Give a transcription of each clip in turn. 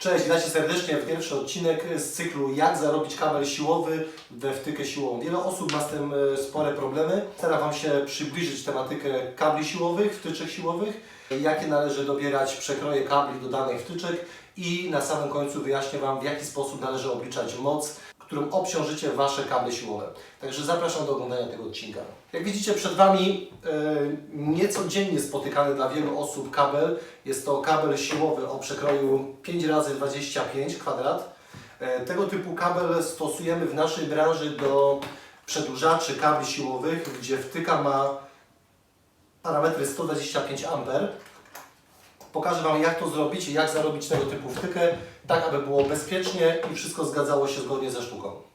Cześć, witajcie serdecznie w pierwszy odcinek z cyklu Jak zarobić kabel siłowy we wtykę siłową. Wiele osób ma z tym e, spore problemy. Staram Wam się przybliżyć tematykę kabli siłowych, wtyczek siłowych, jakie należy dobierać przekroje kabli do danych wtyczek i na samym końcu wyjaśnię Wam w jaki sposób należy obliczać moc, którą obciążycie Wasze kable siłowe. Także zapraszam do oglądania tego odcinka. Jak widzicie przed Wami e, niecodziennie spotykany dla wielu osób kabel. Jest to kabel siłowy o przekroju 5 razy 25 kwadrat. E, tego typu kabel stosujemy w naszej branży do przedłużaczy kabli siłowych, gdzie wtyka ma parametry 125 A. Pokażę Wam jak to zrobić i jak zarobić tego typu wtykę, tak aby było bezpiecznie i wszystko zgadzało się zgodnie ze sztuką.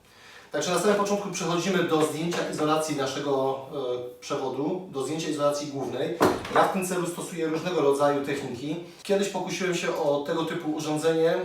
Także na samym początku przechodzimy do zdjęcia izolacji naszego e, przewodu, do zdjęcia izolacji głównej. Ja w tym celu stosuję różnego rodzaju techniki. Kiedyś pokusiłem się o tego typu urządzenie. E,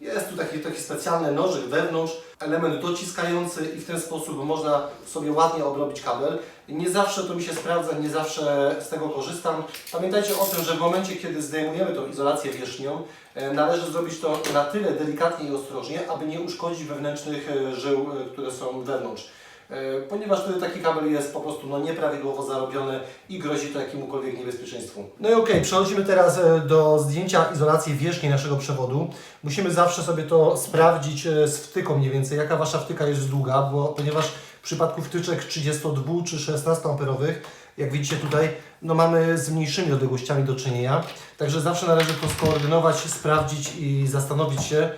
jest tu taki, taki specjalny nożyk wewnątrz, element dociskający i w ten sposób można sobie ładnie obrobić kabel. Nie zawsze to mi się sprawdza, nie zawsze z tego korzystam. Pamiętajcie o tym, że w momencie, kiedy zdejmujemy tą izolację wierzchnią, e, należy zrobić to na tyle delikatnie i ostrożnie, aby nie uszkodzić wewnętrznych e, żył, e, które są wewnątrz. E, Ponieważ wtedy taki kabel jest po prostu no, nieprawidłowo zarobiony i grozi to jakiemukolwiek niebezpieczeństwu. No i okej, przechodzimy teraz e, do zdjęcia izolacji wierzchniej naszego przewodu. Musimy zawsze sobie to sprawdzić e, z wtyką mniej więcej, jaka Wasza wtyka jest długa, bo, ponieważ w przypadku wtyczek 32 czy 16 amperowych, jak widzicie tutaj, no mamy z mniejszymi odległościami do czynienia. Także zawsze należy to skoordynować, sprawdzić i zastanowić się,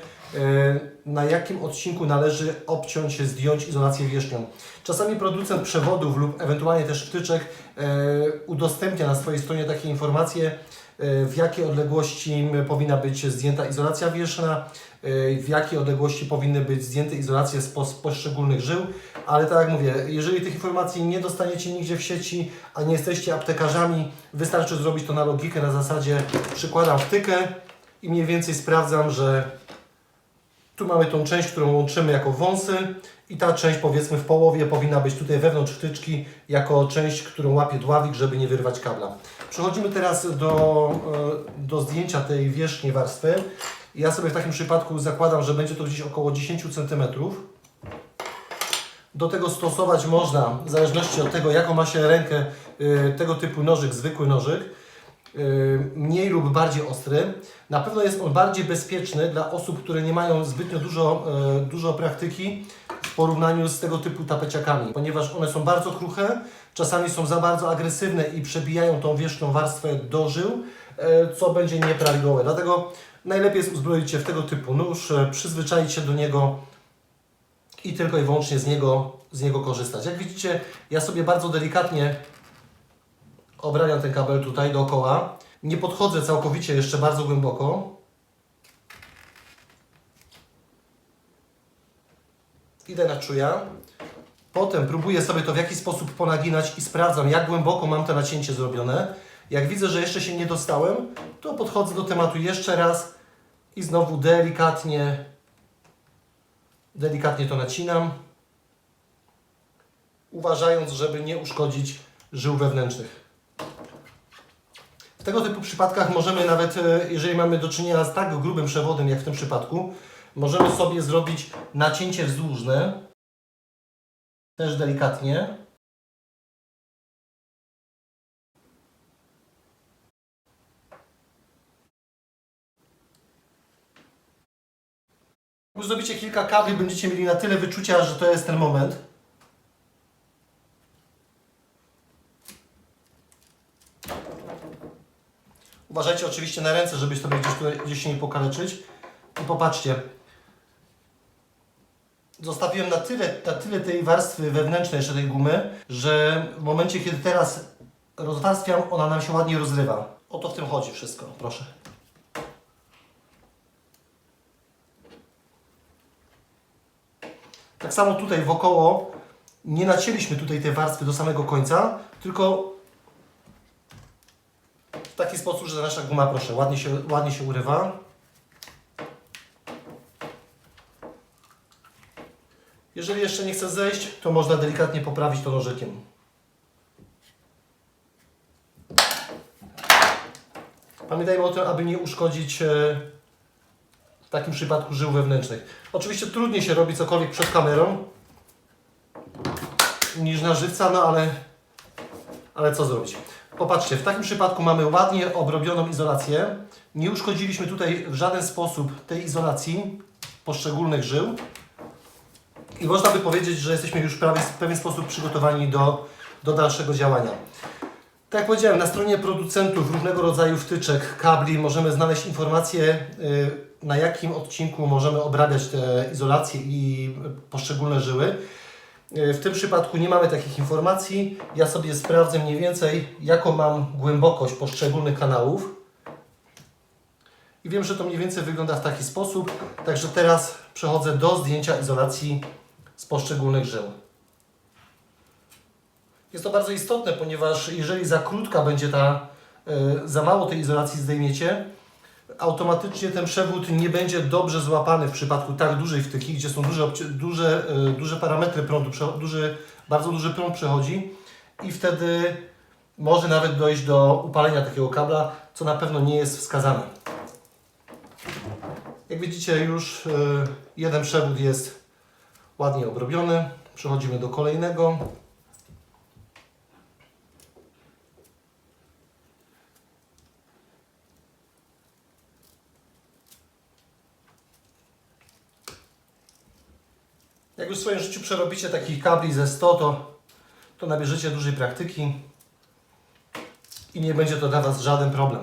na jakim odcinku należy obciąć, zdjąć izolację wierzchnią. Czasami producent przewodów lub ewentualnie też wtyczek e, udostępnia na swojej stronie takie informacje, e, w jakiej odległości powinna być zdjęta izolacja wierzchna, e, w jakiej odległości powinny być zdjęte izolacje z pos- poszczególnych żył, ale tak jak mówię, jeżeli tych informacji nie dostaniecie nigdzie w sieci, a nie jesteście aptekarzami, wystarczy zrobić to na logikę, na zasadzie przykładam wtykę i mniej więcej sprawdzam, że tu mamy tą część, którą łączymy jako wąsy i ta część powiedzmy w połowie powinna być tutaj wewnątrz wtyczki jako część, którą łapie dławik, żeby nie wyrwać kabla. Przechodzimy teraz do, e, do zdjęcia tej wierzchniej warstwy. Ja sobie w takim przypadku zakładam, że będzie to gdzieś około 10 cm. Do tego stosować można, w zależności od tego, jaką ma się rękę, y, tego typu nożyk, zwykły nożyk, mniej lub bardziej ostry. Na pewno jest on bardziej bezpieczny dla osób, które nie mają zbytnio dużo, y, dużo praktyki w porównaniu z tego typu tapeciakami, ponieważ one są bardzo kruche, czasami są za bardzo agresywne i przebijają tą wierzchnią warstwę do żył, y, co będzie nieprawidłowe. Dlatego najlepiej jest uzbroić się w tego typu nóż, y, przyzwyczaić się do niego, i tylko i wyłącznie z niego, z niego korzystać. Jak widzicie, ja sobie bardzo delikatnie obraniam ten kabel tutaj dookoła. Nie podchodzę całkowicie jeszcze bardzo głęboko. Idę na czuja. Potem próbuję sobie to w jakiś sposób ponaginać i sprawdzam, jak głęboko mam to nacięcie zrobione. Jak widzę, że jeszcze się nie dostałem, to podchodzę do tematu jeszcze raz i znowu delikatnie Delikatnie to nacinam, uważając, żeby nie uszkodzić żył wewnętrznych. W tego typu przypadkach możemy nawet, e, jeżeli mamy do czynienia z tak grubym przewodem, jak w tym przypadku, możemy sobie zrobić nacięcie wzdłużne, też delikatnie. Zrobicie kilka kabli, będziecie mieli na tyle wyczucia, że to jest ten moment. Uważajcie oczywiście na ręce, żeby sobie gdzieś, tutaj, gdzieś się nie pokaleczyć. I popatrzcie. Zostawiłem na tyle, na tyle tej warstwy wewnętrznej jeszcze tej gumy, że w momencie, kiedy teraz rozwarstwiam, ona nam się ładnie rozrywa. O to w tym chodzi wszystko, proszę. Tak samo tutaj wokoło nie nacięliśmy tutaj tej warstwy do samego końca, tylko taki sposób, że nasza guma, proszę, ładnie się, ładnie się urywa. Jeżeli jeszcze nie chce zejść, to można delikatnie poprawić to nożykiem. Pamiętajmy o tym, aby nie uszkodzić e, takim przypadku żył wewnętrznych. Oczywiście trudniej się robi cokolwiek przed kamerą niż na żywca, no ale, ale co zrobić? Popatrzcie, w takim przypadku mamy ładnie obrobioną izolację. Nie uszkodziliśmy tutaj w żaden sposób tej izolacji poszczególnych żył. I można by powiedzieć, że jesteśmy już prawie w pewien sposób przygotowani do, do dalszego działania. Tak jak powiedziałem, na stronie producentów różnego rodzaju wtyczek, kabli możemy znaleźć informacje, y, na jakim odcinku możemy obrabiać te izolacje i poszczególne żyły. Y, W tym przypadku nie mamy takich informacji. Ja sobie sprawdzę mniej więcej, jaką mam głębokość poszczególnych kanałów. I wiem, że to mniej więcej wygląda w taki sposób. Także teraz przechodzę do zdjęcia izolacji z poszczególnych żył. Jest to bardzo istotne, ponieważ jeżeli za krótka będzie ta, y, za mało tej izolacji zdejmiecie, automatycznie ten przewód nie będzie dobrze złapany w przypadku tak dużej wtyki, gdzie są duże, duże, y, duże parametry prądu, duży, bardzo duży prąd przechodzi i wtedy może nawet dojść do upalenia takiego kabla, co na pewno nie jest wskazane. Jak widzicie już y, jeden przewód jest ładnie obrobiony. Przechodzimy do kolejnego. Jak już w swoim życiu przerobicie takich kabli ze 100, to, to nabierzecie dużej praktyki i nie będzie to dla Was żaden problem.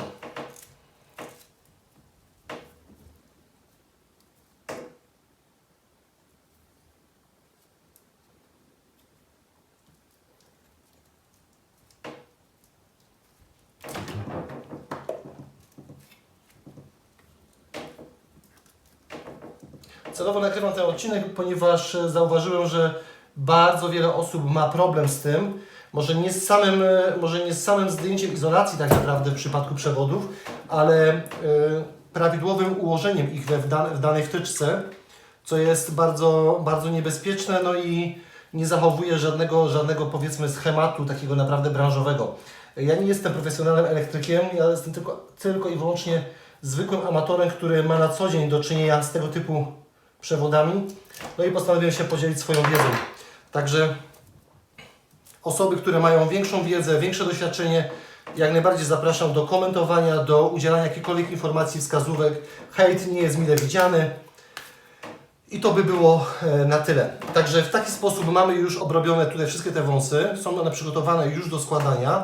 Celowo nagrywam ten odcinek, ponieważ e, zauważyłem, że bardzo wiele osób ma problem z tym. Może nie z samym, e, może nie z samym zdjęciem izolacji tak naprawdę w przypadku przewodów, ale e, prawidłowym ułożeniem ich w, dane, w danej wtyczce, co jest bardzo, bardzo niebezpieczne, no i nie zachowuje żadnego, żadnego powiedzmy schematu takiego naprawdę branżowego. Ja nie jestem profesjonalnym elektrykiem, ja jestem tylko, tylko i wyłącznie zwykłym amatorem, który ma na co dzień do czynienia z tego typu przewodami. No i postanowiłem się podzielić swoją wiedzą. Także osoby, które mają większą wiedzę, większe doświadczenie, jak najbardziej zapraszam do komentowania, do udzielania jakichkolwiek informacji, wskazówek. Hejt nie jest mile widziany. I to by było e, na tyle. Także w taki sposób mamy już obrobione tutaj wszystkie te wąsy. Są one przygotowane już do składania.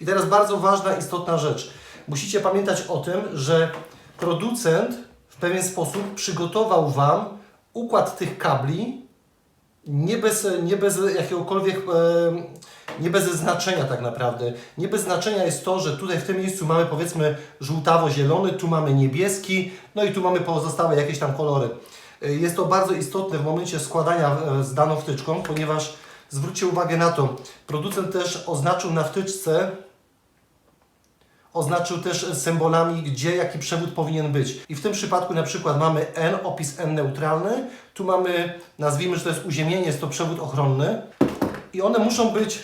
I teraz bardzo ważna, istotna rzecz. Musicie pamiętać o tym, że producent pewien sposób przygotował Wam układ tych kabli nie bez, nie bez jakiegokolwiek, e, nie bez znaczenia tak naprawdę. Nie bez znaczenia jest to, że tutaj w tym miejscu mamy powiedzmy żółtawo-zielony, tu mamy niebieski, no i tu mamy pozostałe jakieś tam kolory. E, Jest to bardzo istotne w momencie składania e, z daną wtyczką, ponieważ zwróćcie uwagę na to, producent też oznaczył na wtyczce oznaczył też symbolami, gdzie jaki przewód powinien być. I w tym przypadku na przykład mamy N, opis N neutralny, tu mamy, nazwijmy, że to jest uziemienie, jest to przewód ochronny i one muszą być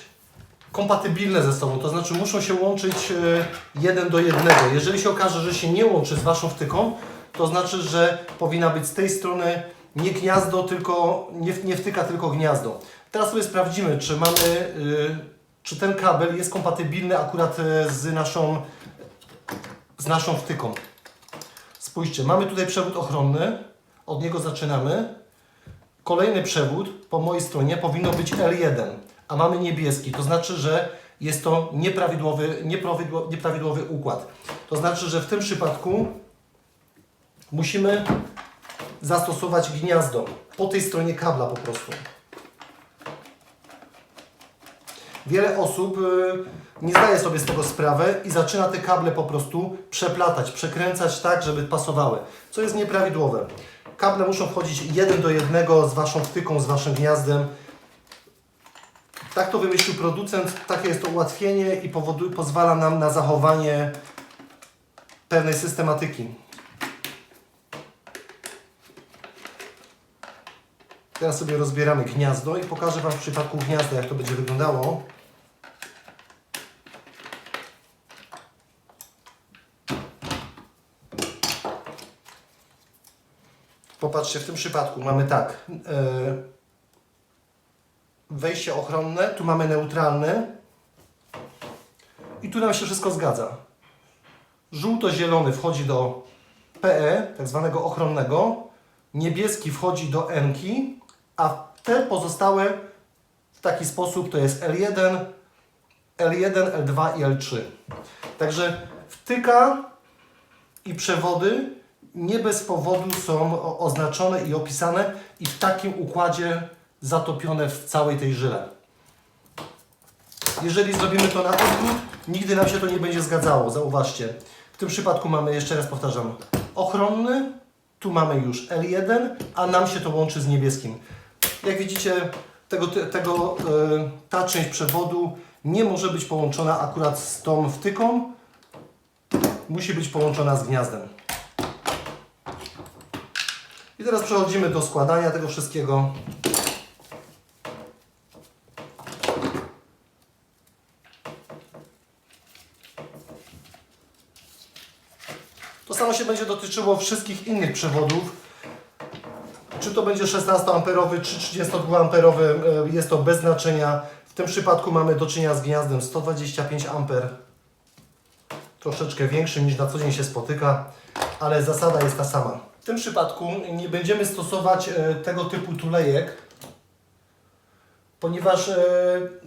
kompatybilne ze sobą, to znaczy muszą się łączyć e, jeden do jednego. Jeżeli się okaże, że się nie łączy z Waszą wtyką, to znaczy, że powinna być z tej strony nie gniazdo, tylko nie, nie wtyka, tylko gniazdo. Teraz sobie sprawdzimy, czy mamy, y, czy ten kabel jest kompatybilny akurat y, z naszą, z naszą wtyką. Spójrzcie, mamy tutaj przewód ochronny, od niego zaczynamy. Kolejny przewód po mojej stronie powinno być L1, a mamy niebieski, to znaczy, że jest to nieprawidłowy, nieprawidło- nieprawidłowy układ. To znaczy, że w tym przypadku musimy zastosować gniazdo po tej stronie kabla po prostu. Wiele osób y, nie zdaje sobie z tego sprawy i zaczyna te kable po prostu przeplatać, przekręcać tak, żeby pasowały, co jest nieprawidłowe. Kable muszą wchodzić jeden do jednego z Waszą wtyką, z Waszym gniazdem. Tak to wymyślił producent, takie jest to ułatwienie i powoduje, pozwala nam na zachowanie pewnej systematyki. Teraz sobie rozbieramy gniazdo i pokażę Wam w przypadku gniazda, jak to będzie wyglądało. popatrzcie, w tym przypadku mamy tak. e, wejście ochronne, tu mamy neutralne i tu nam się wszystko zgadza. Żółto-zielony wchodzi do PE, tak zwanego ochronnego, niebieski wchodzi do N-ki, a te pozostałe w taki sposób to jest L1, L1, L2 i L3. Także wtyka i przewody nie bez powodu są oznaczone i opisane i w takim układzie zatopione w całej tej żyle. Jeżeli zrobimy to na odwrót, nigdy nam się to nie będzie zgadzało, zauważcie. W tym przypadku mamy, jeszcze raz powtarzam, ochronny, tu mamy już L1, a nam się to łączy z niebieskim. Jak widzicie, tego, tego, e, ta część przewodu nie może być połączona akurat z tą wtyką, musi być połączona z gniazdem. I teraz przechodzimy do składania tego wszystkiego. To samo się będzie dotyczyło wszystkich innych przewodów. Czy to będzie 16-amperowy, czy 32-amperowy, e, jest to bez znaczenia. W tym przypadku mamy do czynienia z gniazdem 125 amper. Troszeczkę większym niż na co dzień się spotyka, ale zasada jest ta sama. W tym przypadku nie będziemy stosować e, tego typu tulejek, ponieważ e,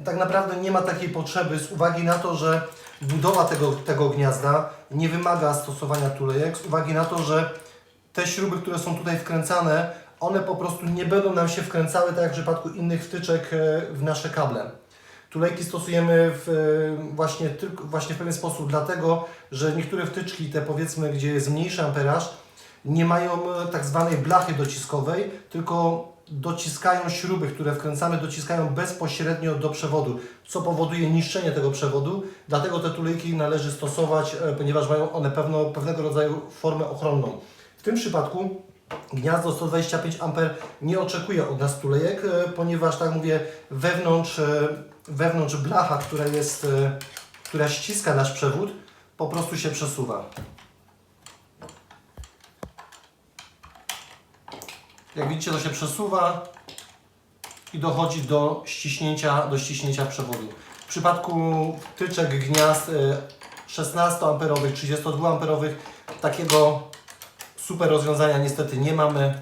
tak naprawdę nie ma takiej potrzeby z uwagi na to, że budowa tego, tego gniazda nie wymaga stosowania tulejek, z uwagi na to, że te śruby, które są tutaj wkręcane, one po prostu nie będą nam się wkręcały, tak jak w przypadku innych wtyczek, e, w nasze kable. Tulejki stosujemy w, e, właśnie, tylko, właśnie w pewien sposób, dlatego że niektóre wtyczki, te powiedzmy, gdzie jest mniejszy amperaż, nie mają e, tak zwanej blachy dociskowej, tylko dociskają śruby, które wkręcamy, dociskają bezpośrednio do przewodu, co powoduje niszczenie tego przewodu. Dlatego te tulejki należy stosować, ponieważ mają one pewno, pewnego rodzaju formę ochronną. W tym przypadku gniazdo 125 A nie oczekuje od nas tulejek, e, ponieważ, tak mówię, wewnątrz, e, wewnątrz blacha, która jest, e, która ściska nasz przewód, po prostu się przesuwa. Jak widzicie, to się przesuwa i dochodzi do ściśnięcia, do ściśnięcia przewodu. W przypadku wtyczek gniazd e, 16-amperowych, 32-amperowych takiego super rozwiązania niestety nie mamy.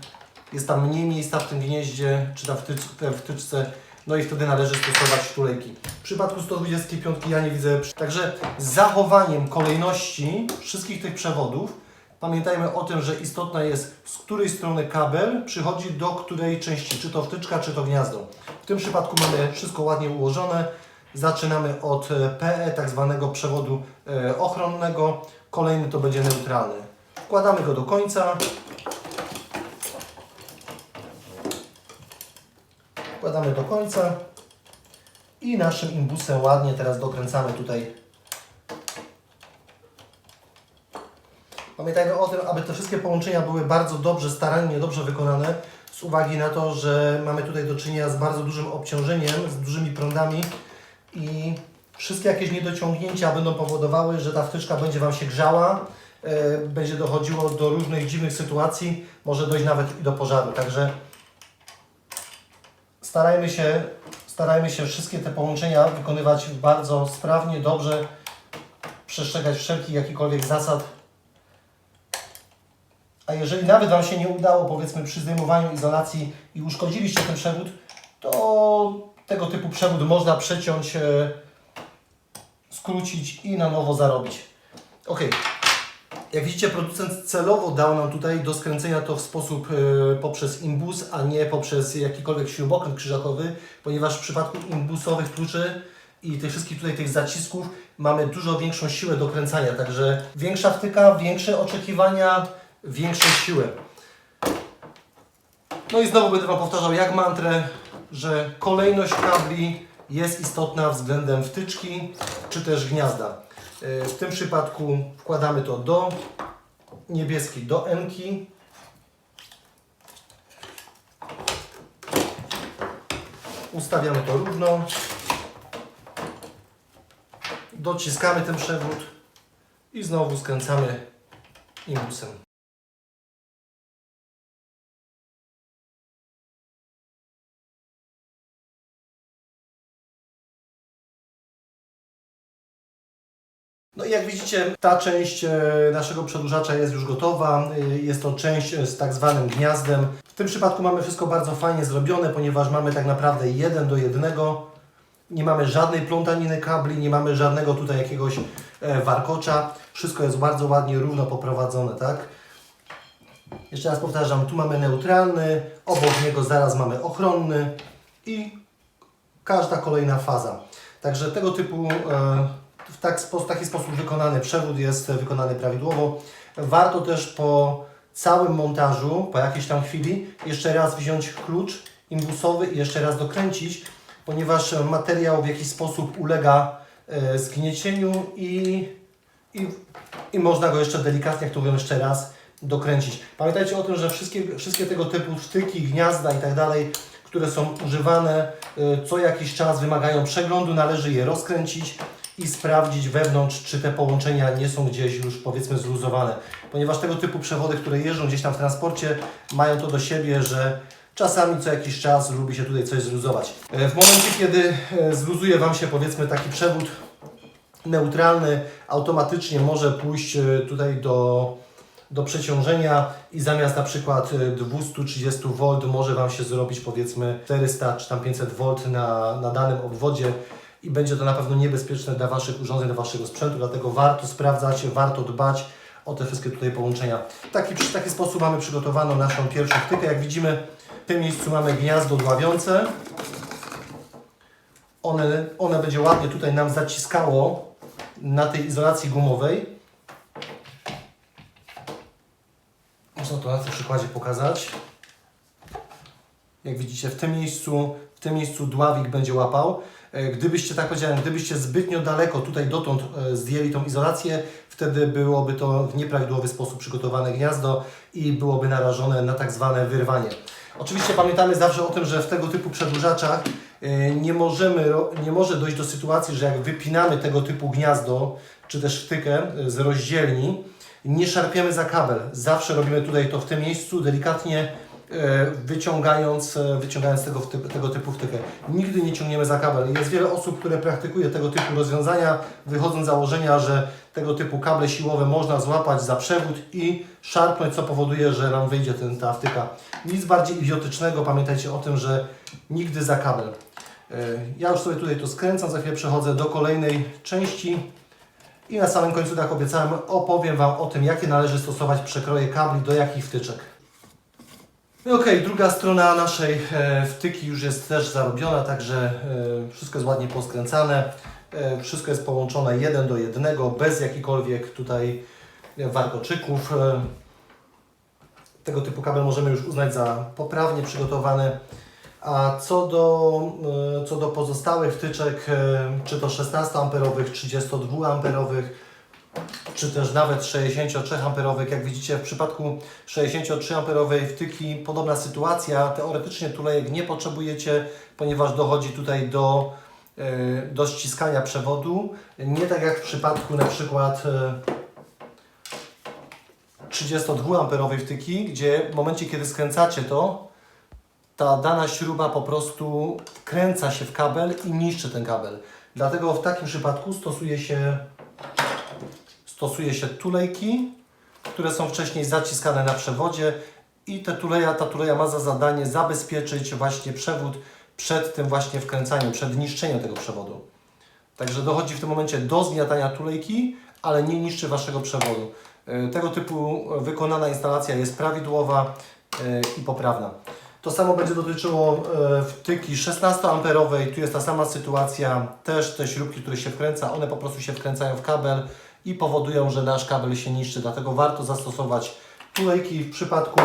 Jest tam mniej miejsca w tym gnieździe, czy tam te wtyczce, no i wtedy należy stosować tulejki. W przypadku 125 ja nie widzę. Także z zachowaniem kolejności wszystkich tych przewodów Pamiętajmy o tym, że istotne jest, z której strony kabel przychodzi do której części, czy to wtyczka, czy to gniazdo. W tym przypadku mamy wszystko ładnie ułożone. Zaczynamy od e, PE, tak zwanego przewodu e, ochronnego. Kolejny to będzie neutralny. Wkładamy go do końca. Wkładamy do końca. I naszym imbusem ładnie teraz dokręcamy tutaj Pamiętajmy o tym, aby te wszystkie połączenia były bardzo dobrze, starannie, dobrze wykonane, z uwagi na to, że mamy tutaj do czynienia z bardzo dużym obciążeniem, z dużymi prądami i wszystkie jakieś niedociągnięcia będą powodowały, że ta wtyczka będzie Wam się grzała, będzie dochodziło do różnych dziwnych sytuacji, może dojść nawet i do pożaru. Także starajmy się, starajmy się wszystkie te połączenia wykonywać bardzo sprawnie, dobrze, przestrzegać wszelkich jakichkolwiek zasad a jeżeli nawet Wam się nie udało, powiedzmy przy zdejmowaniu izolacji i uszkodziliście ten przewód, to tego typu przewód można przeciąć, e, skrócić i na nowo zarobić. Ok. Jak widzicie, producent celowo dał nam tutaj do skręcenia to w sposób e, poprzez imbus, a nie poprzez jakikolwiek śrubokręt krzyżakowy, ponieważ w przypadku imbusowych kluczy i tych wszystkich tutaj tych zacisków mamy dużo większą siłę do kręcania, także większa wtyka, większe oczekiwania, większą siłę. No i znowu będę Wam powtarzał jak mantrę, że kolejność kabli jest istotna względem wtyczki czy też gniazda. Yy, W tym przypadku wkładamy to do niebieskiej, do N-ki. Ustawiamy to równo. Dociskamy ten przewód i znowu skręcamy imbusem. No i jak widzicie, ta część e, naszego przedłużacza jest już gotowa. E, Jest to część e, z tak zwanym gniazdem. W tym przypadku mamy wszystko bardzo fajnie zrobione, ponieważ mamy tak naprawdę jeden do jednego. Nie mamy żadnej plątaniny kabli, nie mamy żadnego tutaj jakiegoś warkocza. Wszystko jest bardzo ładnie, równo poprowadzone, tak? Jeszcze raz powtarzam, tu mamy neutralny, obok niego zaraz mamy ochronny i każda kolejna faza. Także tego typu tak, w taki sposób wykonany przewód jest wykonany prawidłowo. Warto też po całym montażu, po jakiejś tam chwili, jeszcze raz wziąć klucz imbusowy i jeszcze raz dokręcić, ponieważ materiał w jakiś sposób ulega e, zgniecieniu i, i, i można go jeszcze delikatnie, jak to mówią, jeszcze raz dokręcić. Pamiętajcie o tym, że wszystkie, wszystkie tego typu wtyki, gniazda i tak dalej, które są używane y, co jakiś czas wymagają przeglądu, należy je rozkręcić i sprawdzić wewnątrz, czy te połączenia nie są gdzieś już powiedzmy zluzowane. Ponieważ tego typu przewody, które jeżdżą gdzieś tam w transporcie, mają to do siebie, że czasami co jakiś czas lubi się tutaj coś zluzować. E, W momencie, kiedy e, zluzuje Wam się powiedzmy taki przewód neutralny, automatycznie może pójść e, tutaj do do przeciążenia i zamiast na przykład y, 230 V może Wam się zrobić powiedzmy 400 czy tam 500 V na, na danym obwodzie i będzie to na pewno niebezpieczne dla Waszych urządzeń, dla Waszego sprzętu, dlatego warto sprawdzać, warto dbać o te wszystkie tutaj połączenia. W taki, w taki sposób mamy przygotowaną naszą pierwszą wtykę. Jak widzimy w tym miejscu mamy gniazdo dławiące. One, one będzie ładnie tutaj nam zaciskało na tej izolacji gumowej. Można to na tym przykładzie pokazać. Jak widzicie, w tym miejscu, w tym miejscu dławik będzie łapał. E, Gdybyście, tak powiedziałem, gdybyście zbytnio daleko tutaj dotąd e, zdjęli tą izolację, wtedy byłoby to w nieprawidłowy sposób przygotowane gniazdo i byłoby narażone na tak zwane wyrwanie. Oczywiście pamiętamy zawsze o tym, że w tego typu przedłużaczach e, nie, możemy, nie może dojść do sytuacji, że jak wypinamy tego typu gniazdo, czy też wtykę z rozdzielni, nie szarpiemy za kabel. Zawsze robimy tutaj to w tym miejscu, delikatnie wyciągając, e, wyciągając tego, tego typu wtykę. Nigdy nie ciągniemy za kabel. Jest wiele osób, które praktykuje tego typu rozwiązania, wychodząc z założenia, że tego typu kable siłowe można złapać za przewód i szarpnąć, co powoduje, że nam wyjdzie ten, ta wtyka. Nic bardziej idiotycznego, pamiętajcie o tym, że nigdy za kabel. E, Ja już sobie tutaj to skręcam, za chwilę przechodzę do kolejnej części. I na samym końcu, tak obiecałem, opowiem Wam o tym, jakie należy stosować przekroje kabli, do jakich wtyczek. No Okej, druga strona naszej e, wtyki już jest też zarobiona, także e, wszystko jest ładnie poskręcane. E, wszystko jest połączone jeden do jednego, bez jakichkolwiek tutaj warkoczyków. Tego typu kabel możemy już uznać za poprawnie przygotowany. A co do, co do pozostałych wtyczek, czy to 16 amperowych, 32 amperowych, czy też nawet 63 amperowych, jak widzicie w przypadku 63 amperowej wtyki podobna sytuacja. Teoretycznie tulejek nie potrzebujecie, ponieważ dochodzi tutaj do, e, do ściskania przewodu. Nie tak jak w przypadku na przykład e, 32 amperowej wtyki, gdzie w momencie kiedy skręcacie to, ta dana śruba po prostu wkręca się w kabel i niszczy ten kabel. Dlatego w takim przypadku stosuje się, stosuje się tulejki, które są wcześniej zaciskane na przewodzie i te tuleja, ta tuleja ma za zadanie zabezpieczyć właśnie przewód przed tym właśnie wkręcaniem, przed niszczeniem tego przewodu. Także dochodzi w tym momencie do zgniatania tulejki, ale nie niszczy Waszego przewodu. E, Tego typu wykonana instalacja jest prawidłowa e, i poprawna. To samo będzie dotyczyło e, wtyki 16-amperowej. Tu jest ta sama sytuacja. Też te śrubki, które się wkręca, one po prostu się wkręcają w kabel i powodują, że nasz kabel się niszczy. Dlatego warto zastosować tulejki w przypadku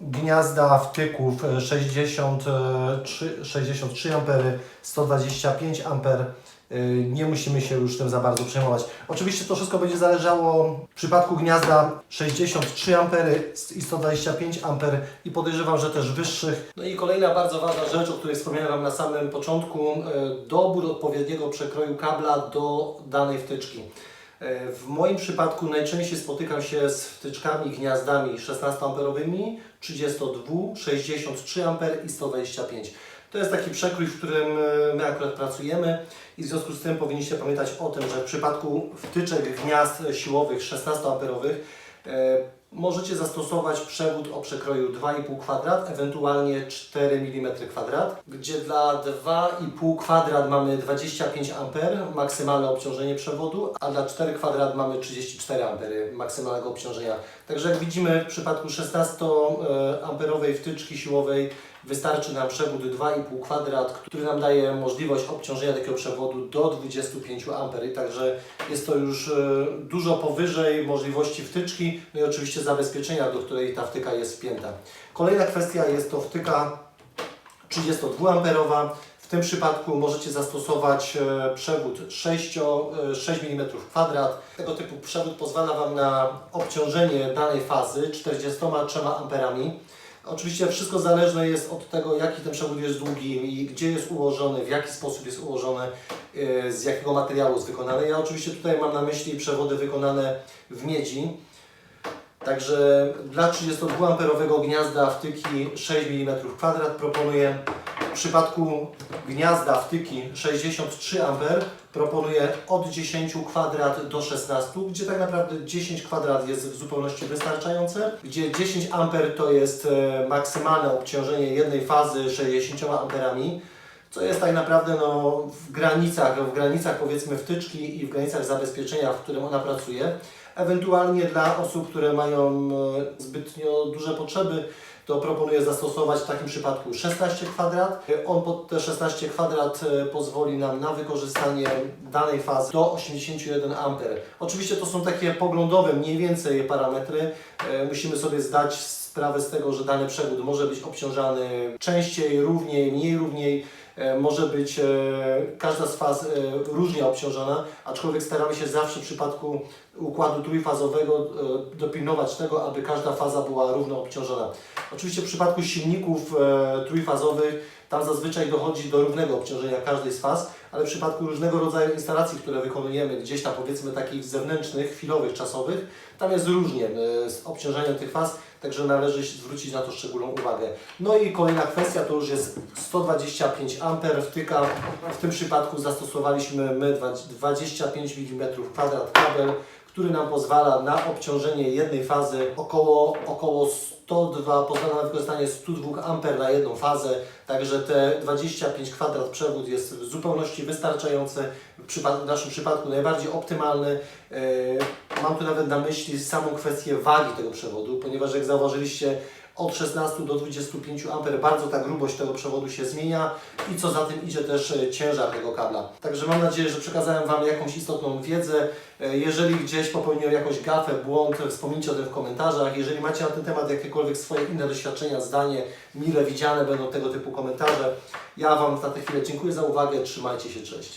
gniazda wtyków e, 63, 63 ampery, 125 amper. Y, Nie musimy się już tym za bardzo przejmować. Oczywiście to wszystko będzie zależało w przypadku gniazda 63 ampery i 125 amper i podejrzewam, że też wyższych. No i kolejna bardzo ważna rzecz, o której wspomniałem na samym początku, y, dobór odpowiedniego przekroju kabla do danej wtyczki. E, W moim przypadku najczęściej spotykam się z wtyczkami gniazdami 16-amperowymi, 32, 63 A i 125. To jest taki przekrój, w którym my akurat pracujemy i w związku z tym powinniście pamiętać o tym, że w przypadku wtyczek gniazd siłowych 16-amperowych e, możecie zastosować przewód o przekroju 2,5 kwadrat, ewentualnie 4 mm kwadrat, gdzie dla 2,5 kwadrat mamy 25 amper maksymalne obciążenie przewodu, a dla 4 kwadrat mamy 34 ampery maksymalnego obciążenia. Także jak widzimy w przypadku 16 amperowej wtyczki siłowej wystarczy nam przewód 2,5 kwadrat, który nam daje możliwość obciążenia takiego przewodu do 25 amper. Także jest to już e, dużo powyżej możliwości wtyczki, no i oczywiście zabezpieczenia, do której ta wtyka jest wpięta. Kolejna kwestia jest to wtyka 32 amperowa. W tym przypadku możecie zastosować e, przewód 6, e, 6 mm kwadrat. Tego typu przewód pozwala Wam na obciążenie danej fazy 43 amperami. Oczywiście wszystko zależne jest od tego, jaki ten przewód jest długi i gdzie jest ułożony, w jaki sposób jest ułożony, e, z jakiego materiału jest wykonany. Ja oczywiście tutaj mam na myśli przewody wykonane w miedzi. Także dla 32-amperowego gniazda wtyki 6 mm kwadrat proponuję. Przypadku gniazda wtyki 63 A proponuję od 10 kwadrat do 16, gdzie tak naprawdę 10 kwadrat jest w zupełności wystarczające, gdzie 10 A to jest e, maksymalne obciążenie jednej fazy 60 amperami co jest tak naprawdę no, w granicach, w granicach powiedzmy wtyczki i w granicach zabezpieczenia, w którym ona pracuje. Ewentualnie dla osób, które mają e, zbytnio duże potrzeby, to proponuję zastosować w takim przypadku 16 kwadrat. On pod te 16 kwadrat e, pozwoli nam na wykorzystanie danej fazy do 81 A. Oczywiście to są takie poglądowe mniej więcej parametry. E, Musimy sobie zdać sprawę z tego, że dany przewód może być obciążany częściej, równiej, mniej równiej. E, Może być e, każda z faz e, różnie obciążona, aczkolwiek staramy się zawsze w przypadku układu trójfazowego dopilnować tego, aby każda faza była równo obciążona. Oczywiście w przypadku silników trójfazowych tam zazwyczaj dochodzi do równego obciążenia każdej z faz, ale w przypadku różnego rodzaju instalacji, które wykonujemy gdzieś tam powiedzmy takich zewnętrznych, chwilowych, czasowych, tam jest różnie z obciążeniem tych faz, także należy zwrócić na to szczególną uwagę. No i kolejna kwestia to już jest 125 A wtyka. W tym przypadku zastosowaliśmy my 25 mm kwadrat kabel, który nam pozwala na obciążenie jednej fazy około, około 102, pozwala na wykorzystanie 102 A na jedną fazę, także te 25 kwadrat przewód jest w zupełności wystarczający, w, naszym przypadku najbardziej optymalny. E, Mam tu nawet na myśli samą kwestię wagi tego przewodu, ponieważ jak zauważyliście, od 16 do 25 A bardzo ta grubość tego przewodu się zmienia i co za tym idzie też e, ciężar tego kabla. Także mam nadzieję, że przekazałem Wam jakąś istotną wiedzę. E, Jeżeli gdzieś popełniłem jakąś gafę, błąd, wspomnijcie o tym w komentarzach. Jeżeli macie na ten temat jakiekolwiek swoje inne doświadczenia, zdanie, mile widziane będą tego typu komentarze. Ja Wam na tę chwilę dziękuję za uwagę, trzymajcie się, cześć.